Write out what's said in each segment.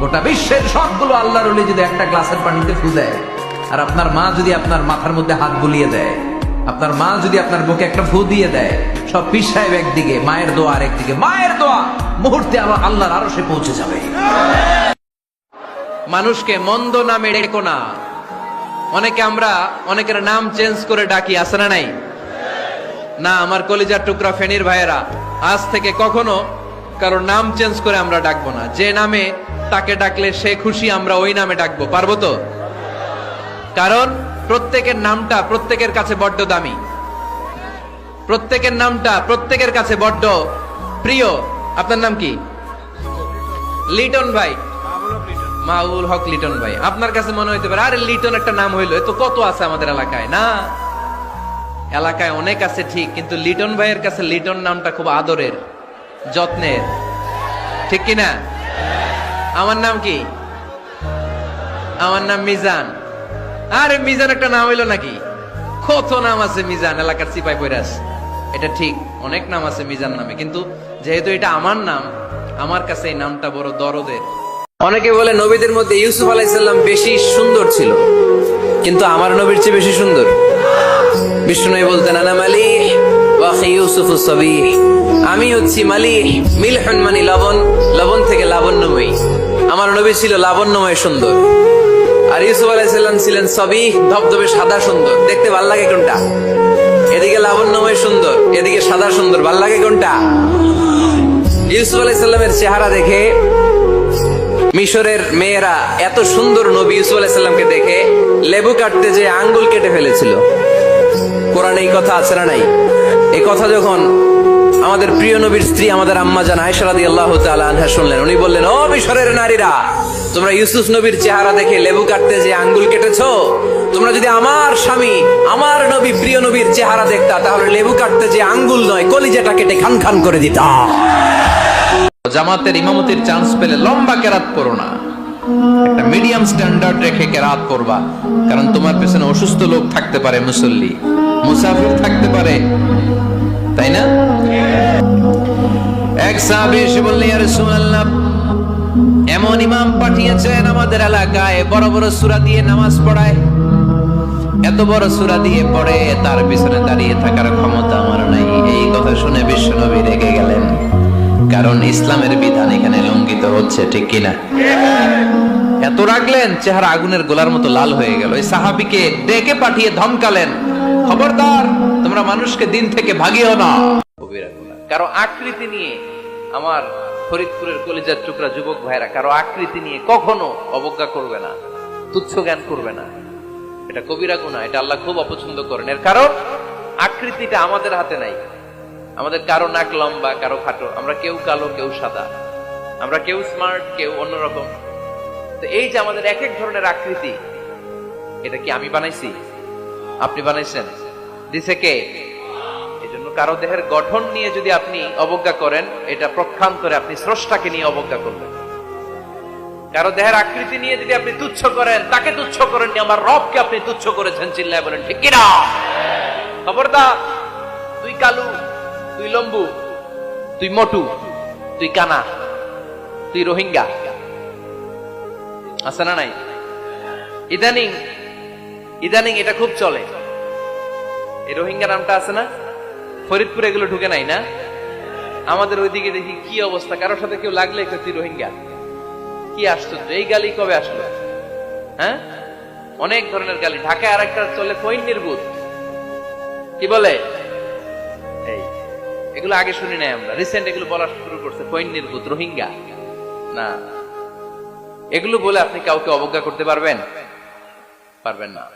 গোটা বিশ্বের সবগুলো আল্লাহর ওলি যদি একটা গ্লাসের পানিতে ফু দেয়, আর আপনার মা যদি আপনার মাথার মধ্যে হাত বুলিয়ে দেয়, আপনার মা যদি আপনার বুকে একটা ফু দিয়ে দেয়, সব সাহেব একদিকে, মায়ের দোয়া আর একদিকে, মায়ের দোয়া, মুহূর্তে আবার আল্লাহর আরও সে পৌঁছে যাবে। মানুষকে মন্দ নামে ডেকো না। অনেকে আমরা অনেকের নাম চেঞ্জ করে ডাকি, আছে না নাই? না, আমার কলিজার টুকরা ফেনীর ভাইয়েরা, আজ থেকে কখনো কারও নাম চেঞ্জ করে আমরা ডাকবো না। যে নামে তাকে ডাকলে সে খুশি, আমরা ওই নামে ডাকবো। পারব তো? কারণ প্রত্যেকের নামটা প্রত্যেকের কাছে বড্ড দামি। প্রত্যেকের নামটা প্রত্যেকের কাছে বড্ড প্রিয়। আপনার নাম কি? লিটন ভাই। মাউল হক লিটন ভাই। আপনার কাছে মনে হইতে পারে, আরে লিটন একটা নাম হইল তো কত আছে আমাদের এলাকায়, না? এলাকায় অনেক আছে, ঠিক, কিন্তু লিটন ভাইয়ের কাছে লিটন নামটা খুব আদরের। যত্নের ঠিক কি না? আমার নাম কি? আমার নাম মিজান। আরে মিজান একটা নাম হইল নাকি? কত নাম আছে মিজান? এলাকার সিপাই পৈরাস। এটা ঠিক, অনেক নাম আছে মিজান নামে, কিন্তু যেহেতু এটা আমার নাম, আমার কাছে এই নামটা বড় দরদের। অনেকে বলে নবীদের মধ্যে ইউসুফ আলাইসাল্লাম বেশি সুন্দর ছিল, কিন্তু আমার নবীর চেয়ে বেশি সুন্দর। বিষ্ণু বলতেন, আনা মালি ওয়াখি ইউসুফ সবি। আমি হচ্ছি মালি মিলহন মানে লবণ লবণ থেকে লাবণ্যময়ী। আমার নবী ছিল লাবণ্যময় সুন্দর। আর ইউসুফ আলাইসাল্লাম ছিলেন সবই ধবধবে সাদা সুন্দর। দেখতে ভালো লাগে কোনটা? এদিকে লাবণ্যময় সুন্দর, এদিকে সাদা সুন্দর। ভালো লাগে কোনটা? ইউসুফ আলাইসাল্লামের চেহারা দেখে মিশরের মেয়েরা এত সুন্দর নবী ইউসুফ আলাইসাল্লামকে দেখে লেবু কাটতে যে আঙ্গুল কেটে ফেলেছিল। কোরআনে এই কথা আছে না নাই? কথা যখন আমাদের প্রিয় নবীর স্ত্রী, আমাদের আম্মা জান আয়সারাদি আল্লাহ আনহা শুনলেন। উনি বললেন, ও মিশরের নারীরা, তোমরা ইউসুফ নবীর চেহারা দেখে লেবু কাটতে যে আঙ্গুল কেটেছ, তোমরা যদি আমার স্বামী, আমার নবী, প্রিয় নবীর চেহারা দেখতা, তাহলে লেবু কাটতে যে আঙ্গুল নয়, কলিজাটা কেটে খান খান করে দিতা। জামাতের ইমামতির চান্স পেলে লম্বা কেরাত পড়ো না। একটা মিডিয়াম স্ট্যান্ডার্ড রেখে কেরাত পড়বা, কারণ তোমার পেছনে অসুস্থ লোক থাকতে পারে মুসল্লি। মুসাফির থাকতে পারে তাই না? এক সাহাবী এসে বললেন, ইয়া রাসূলুল্লাহ, এমন ইমাম পাঠিয়েছেন আমাদের এলাকায়, বড় বড় সূরা দিয়ে নামাজ পড়ায়। এত বড় সূরা দিয়ে পড়ে, তার পিছনে দাঁড়িয়ে থাকার ক্ষমতা আমার নাই। এই কথা শুনে বিশ্বনবী রেগে গেলেন। কারণ ইসলামের বিধান এখানে লঙ্ঘিত হচ্ছে, ঠিক কিনা এত রাখলেন চেহারা আগুনের গোলার মতো লাল হয়ে গেল। এই সাহাবিকে ডেকে পাঠিয়ে ধমকালেন, খবরদার তোমরা মানুষকে দিন থেকে ভাগিও না। কারও আকৃতি নিয়ে আমার ফরিদপুরের কলিজার টুকরা যুবক ভাইরা, কারও আকৃতি নিয়ে কখনো অবজ্ঞা করবে না, তুচ্ছ জ্ঞান করবে না। এটা কবিরা গুণা এটা আল্লাহ খুব অপছন্দ করেন। এর কারণ, আকৃতিটা আমাদের হাতে নাই। আমাদের কারও নাক লম্বা, কারও খাটো। আমরা কেউ কালো, কেউ সাদা। আমরা কেউ স্মার্ট কেউ অন্যরকম। তো এই যে আমাদের এক এক ধরনের আকৃতি, এটা কি আমি বানাইছি? আপনি বানাইছেন? দিছে কে? এই জন্য কারও দেহের গঠন নিয়ে যদি আপনি অবজ্ঞা করেন, এটা প্রক্ষান্তরে আপনি স্রষ্টাকে নিয়ে অবজ্ঞা করবেন। কারও দেহের আকৃতি নিয়ে যদি আপনি তুচ্ছ করেন, তাকে তুচ্ছ করেন আমার রবকে আপনি তুচ্ছ করেছেন, চিল্লায় বলেন, ঠিক কিনা? খবরদার, তুই কালু, তুই লম্বু, তুই মটু, তুই কানা, তুই রোহিঙ্গা। আছে না নাই? ইদানিং ইদানিং এটা খুব চলে। এই রোহিঙ্গা নামটা আছে না? ফরিদপুর এগুলো ঢুকে নাই না? আমাদের ওইদিকে দেখি কি অবস্থা? কারোর সাথে কেউ লাগলে একটা রোহিঙ্গা। কি আশ্চর্য এই গালি কবে আসলো? হ্যাঁ? অনেক ধরনের গালি। ঢাকায় আর একটা চলে কইন নির্বুত কি বলে? এই। এগুলো আগে শুনি নাই আমরা। রিসেন্ট এগুলো বলা শুরু করছে কইন নির্বুত রোহিঙ্গা। না। এগুলো বলে আপনি কাউকে অবজ্ঞা করতে পারবেন? পারবেন না।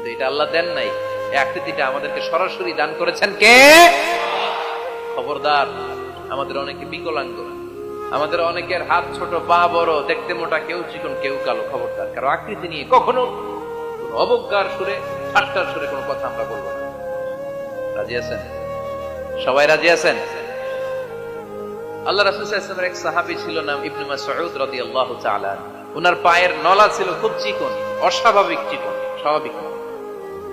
কিন্তু এটা আল্লাহ দেন নাই। এই আকৃতিটা আমাদেরকে সরাসরি দান করেছেন কে? খবরদার, আমাদের অনেকে বিকলাঙ্গ। আমাদের অনেকের হাত ছোট, পা বড়, দেখতে মোটা, কেউ চিকন, কেউ কালো। খবরদার, কারও আকৃতি নিয়ে কখনো অবজ্ঞার সুরে, ঠাট্টার সুরে কোনো কথা আমরা বলব না। রাজি আছেন? সবাই রাজি আছেন? আল্লাহ রাসূল সাল্লাল্লাহু এক সাহাবী ছিল, নাম ইবনে মাসউদ রাদিয়াল্লাহু তাআলা ওনার পায়ের নলা ছিল খুব চিকন, অস্বাভাবিক চিকন, স্বাভাবিক। না।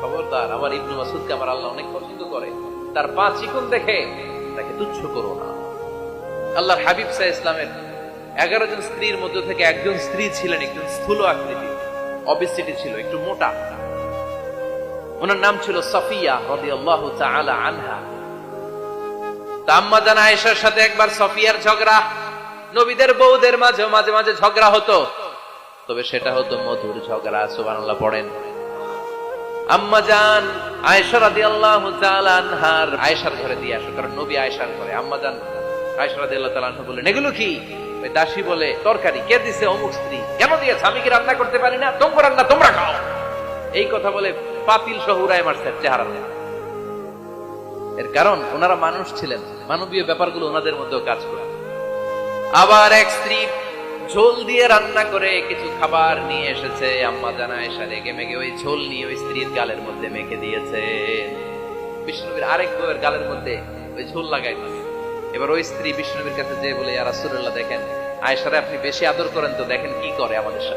খবরদার, আমার ইবনে মাসুদকে আমার আল্লাহ অনেক পছন্দ করে। তার পা চিকন দেখে তাকে তুচ্ছ করো না। আল্লাহর হাবিব সাহ ইসলামের এগারো জন স্ত্রীর মধ্যে থেকে একজন স্ত্রী ছিলেন, একজন স্থূল আকৃতি অবিসিটি ছিল, একটু মোটা ওনার নাম ছিল সফিয়া রাদিয়াল্লাহু তাআলা আনহা। তা আয়েশার সাথে একবার সফিয়ার ঝগড়া, নবীদের বউদের মাঝে মাঝে মাঝে ঝগড়া হতো। তবে সেটা হতো মধুর ঝগড়া, সুবহানাল্লাহ, পড়েন। আম্মা জান আয়েশা রাদিয়াল্লাহু তাআলা আনহার আয়েশার ঘরে দিয়ে আসো, কারণ নবী ঘরে। আম্মা এগুলো কি? ওই দাসী বলে, তরকারি। কে দিছে? অমুক স্ত্রী। কেন দিয়েছে? আমি কি রান্না করতে পারি না? তোমরা রান্না, তোমরা খাও। এই কথা বলে পাতিল সহ উড়ায় মারছে চেহারা এর কারণ, ওনারা মানুষ ছিলেন। মানবীয় ব্যাপারগুলো ওনাদের মধ্যেও কাজ করে। আবার এক স্ত্রী ঝোল দিয়ে রান্না করে কিছু খাবার নিয়ে এসেছে। আম্মা জানা এসে রেগে মেগে ওই ঝোল নিয়ে ওই স্ত্রীর গালের মধ্যে মেখে দিয়েছে। বিষ্ণুবীর আরেক বউয়ের গালের মধ্যে ওই ঝোল লাগাই এবার ওই স্ত্রী বিষ্ণুবীর কাছে যে বলে রাসূলুল্লাহ, দেখেন, আয়েশারে আপনি বেশি আদর করেন তো, দেখেন কি করে আমাদের সাথে।